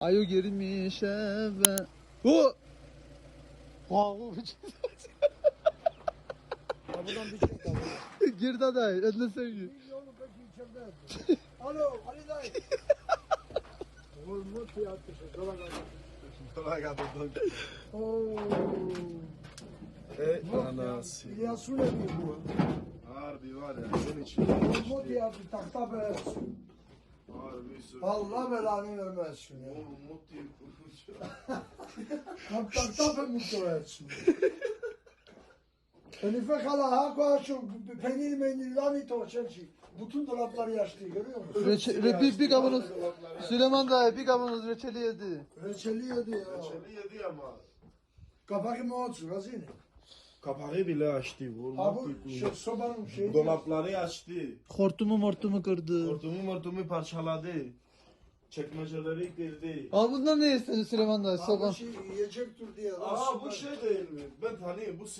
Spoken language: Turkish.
Ayo girmiş eve. O! Wow. Ya buradan bir şey kaldı. Girdi aday. Önüne sevgi. Oğlum peki içeride. Alo Ali dayı. Oğlum ne tiyatrosu? Dola Kolay gelsin. Oo. E anası. Sule mi bu? Harbi var ya senin için. Bu tiyatro takta be. Allah belanı vermesin ya. Oğlum mutlu kurmuş. Tak takta be mutlu etsin. Elife kala ha koşu peynir meynir lani to çelçi. Bütün dolapları yaşlı görüyor musun? Reçe, re, bir, bir kavanoz. Süleyman dayı bir kavanoz reçeli yedi. Reçeli yedi ya. Çeli yedi ama. Kapak mı olsun hazine? Kapağı bile açtı. Ha bu mutlu şey, sobanın şeyi. Dolapları açtı. Hortumu mortumu kırdı. Hortumu mortumu parçaladı. Çekmeceleri kırdı. Al bundan ne istiyorsun Süleyman dayı? Sokan. bu şey yiyecektir diye. Aa bu şey değil mi? Ben tanıyorum. Bu